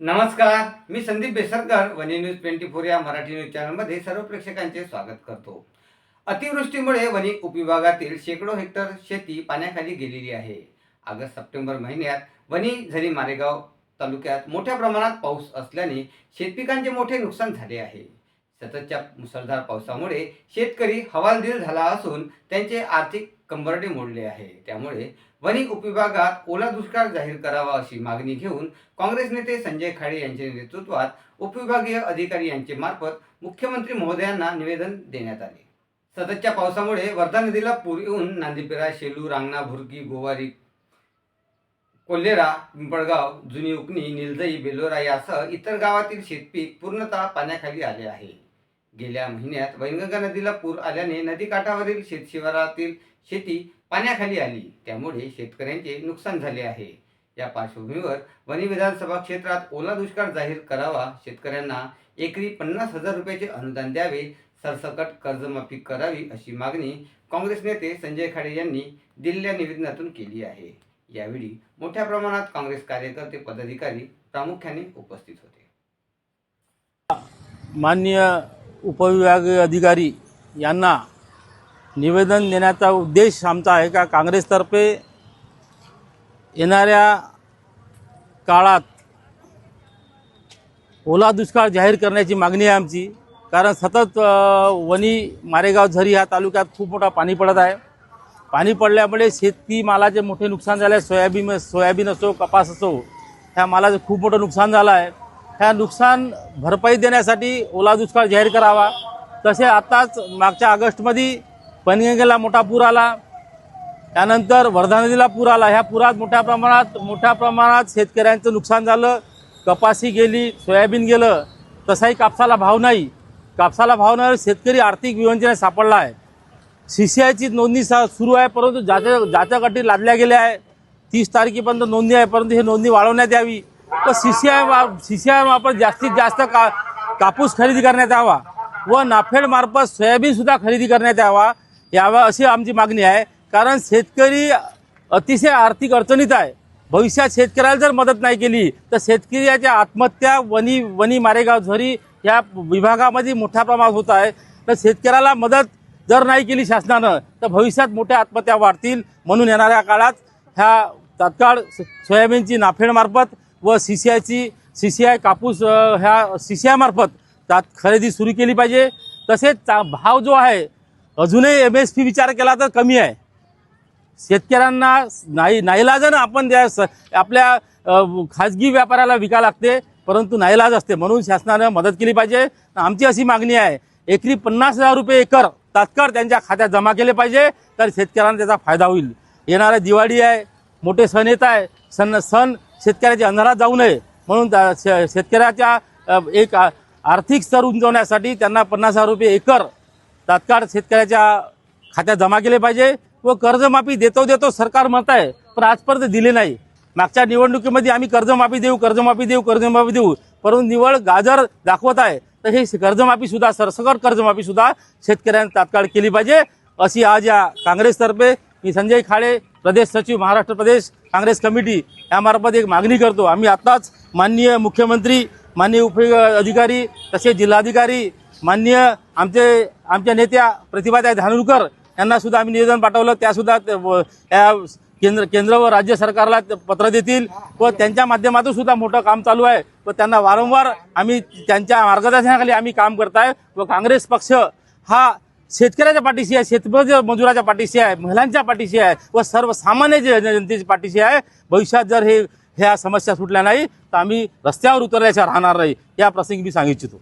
नमस्कार मी संदीप बेसरकर वनी न्यूज ट्वेंटी फोर या मराठी न्यूज चॅनलमध्ये सर्व प्रेक्षकांचे स्वागत करतो. अतिवृष्टीमुळे वनी उपविभागातील शेकडो हेक्टर शेती पाण्याखाली गेलेली आहे. ऑगस्ट सप्टेंबर महिन्यात वनी झरी मारेगाव तालुक्यात मोठ्या प्रमाणात पाऊस असल्याने शेतपिकांचे मोठे नुकसान झाले आहे. सततच्या मुसळधार पावसामुळे शेतकरी हवालदिल झाला असून त्यांचे आर्थिक कंबरडे मोडले आहे. त्यामुळे वनी उपविभागात ओला दुष्काळ जाहीर करावा अशी मागणी घेऊन काँग्रेस नेते संजय खाडे यांच्या नेतृत्वात उपविभागीय अधिकारी यांचे मार्फत मुख्यमंत्री महोदयांना निवेदन देण्यात आले. सततच्या पावसामुळे वर्धा नदीला पूर येऊन नांदीपेरा शेलू रांगणा भुरगी गोवारी कोल्हेरा पिंपळगाव जुनी उकणी निलजई बेलोरा यासह इतर गावातील शेतपीक पूर्णतः पाण्याखाली आले आहे. गेल्या महिन्यात वैनगंगा नदीला पूर आल्याने नदीकाठावरील शेतशिवारातील शेती पाण्याखाली आली. त्यामुळे शेतकऱ्यांचे नुकसान झाले आहे. या पार्श्वभूमीवर वनी विधानसभा क्षेत्रात ओला दुष्काळ जाहीर करावा शेतकऱ्यांना एकरी पन्नास हजार रुपयाचे अनुदान द्यावे सरसकट कर्जमाफी करावी अशी मागणी काँग्रेस नेते संजय खाडे यांनी दिलेल्या निवेदनातून केली आहे. यावेळी मोठ्या प्रमाणात काँग्रेस कार्यकर्ते पदाधिकारी प्रामुख्याने उपस्थित होते. माननीय उपविभागीय अधिकारी यांना निवेदन देण्याचा उद्देश आमचा आहे का? काँग्रेसतर्फे येणाऱ्या काळात ओला दुष्काळ जाहीर करण्याची मागणी आहे आमची. कारण सतत वणी मारेगाव झरी ह्या तालुक्यात खूप मोठा पाणी पडत आहे. पाणी पडल्यामुळे शेती मालाचे मोठे नुकसान झाले आहे. सोयाबीन सोयाबीन असो कपास असो ह्या मालाचं खूप मोठं नुकसान झालं आहे. ह्या नुकसान भरपाई देण्यासाठी ओला दुष्काळ जाहीर करावा. तसे आत्ताच मागच्या ऑगस्टमध्ये पनगंगेला मोठा पूर आला. त्यानंतर वर्धा नदीला पूर आला. ह्या पुरात मोठ्या प्रमाणात मोठ्या प्रमाणात शेतकऱ्यांचं नुकसान झालं. कपाशी गेली सोयाबीन गेलं. तसाही कापसाला भाव नाही. कापसाला भाव नाही शेतकरी आर्थिक विवंचनेत सापडला आहे. सी सी आयची नोंदणी सा सुरू आहे परंतु ज्याच्या ज्याच्या गटी लादल्या गेल्या आहे. तीस तारखेपर्यंत नोंदणी आहे परंतु ही नोंदणी वाढवण्यात यावी. तर C C I C C I मार्फत जास्तीत जास्त का कापूस खरेदी करण्यात यावा व नाफेड मार्फत खरेदी करण्यात यावा यावा अशी आमची मागणी आहे. कारण शेतकरी अतिशय आर्थिक अडचणीत आहे. भविष्यात शेतकऱ्याला जर मदत नाही केली तर शेतकऱ्याच्या आत्महत्या वनी वनी मारेगाव झरी या विभागामध्ये मोठ्या प्रमाणात होत आहे. तर शेतकऱ्याला मदत जर नाही केली शासनानं तर भविष्यात मोठ्या आत्महत्या वाढतील म्हणून येणाऱ्या काळात ह्या तात्काळ सोयाबीनची नाफेडमार्फत व सी सी आयची सी सी आय कापूस ह्या सी सी आयमार्फत त्यात खरेदी सुरू केली पाहिजे. तसेच चा- भाव जो आहे अजूनही एम एस पी विचार केला तर कमी आहे. शेतकऱ्यांना नाही नाईलाजानं आपण त्या स- आपल्या खाजगी व्यापाऱ्याला विका लागते परंतु नाईलाज असते म्हणून शासनानं मदत केली पाहिजे. आमची अशी मागणी आहे एकरी पन्नास हजार रुपये एकर तात्काळ त्यांच्या खात्यात जमा केले पाहिजे तर शेतकऱ्यांना त्याचा फायदा होईल. येणारा दिवाळी आहे मोठे सण येत आहे सण सण शेतकऱ्याच्या अंधारात जाऊ नये. म्हणून त्या शे- शेतकऱ्याच्या एक आर्थिक स्तर उंचवण्यासाठी त्यांना पन्नास हजार रुपये एकर तात्काळ शेतकऱ्याच्या खात्यात जमा केले पाहिजे व कर्जमाफी देतो देतो सरकार म्हणत आहे पण आजपर्यंत दिले नाही. मागच्या निवडणुकीमध्ये आम्ही कर्जमाफी देऊ कर्जमाफी देऊ कर्जमाफी देऊ परंतु निवळ गाजर दाखवत आहे. तर हे कर्जमाफी सुद्धा सरसकट कर्जमाफी सुद्धा शेतकऱ्यांनी तात्काळ केली पाहिजे. अशी आज या काँग्रेसतर्फे मी संजय खाडे प्रदेश सचिव महाराष्ट्र प्रदेश काँग्रेस कमिटी यामार्फत एक मागणी करतो. आम्ही आत्ताच माननीय मुख्यमंत्री माननीय उप अधिकारी तसेच जिल्हाधिकारी माननीय आमचे आमच्या नेत्या प्रतिभाताई धानूरकर यांना सुद्धा आम्ही निवेदन पाठवलं. त्यासुद्धा या केंद्र केंद्र व राज्य सरकारला पत्र देतील व त्यांच्या माध्यमातून सुद्धा मोठं काम चालू आहे. व त्यांना वारंवार आम्ही त्यांच्या मार्गदर्शनाखाली आम्ही काम करत आहे व काँग्रेस पक्ष हा शेतकऱ्याच्या पाठीशी आहे शेतमज मजुराच्या पाठीशी आहे महिलांच्या पाठीशी आहे व सर्वसामान्य जे- जनतेच्या पाठीशी आहे. भविष्यात जर हे ह्या समस्या सुटल्या नाही तर आम्ही रस्त्यावर उतरल्याच्या राहणार नाही. या प्रसंगी मी सांगू इच्छितो.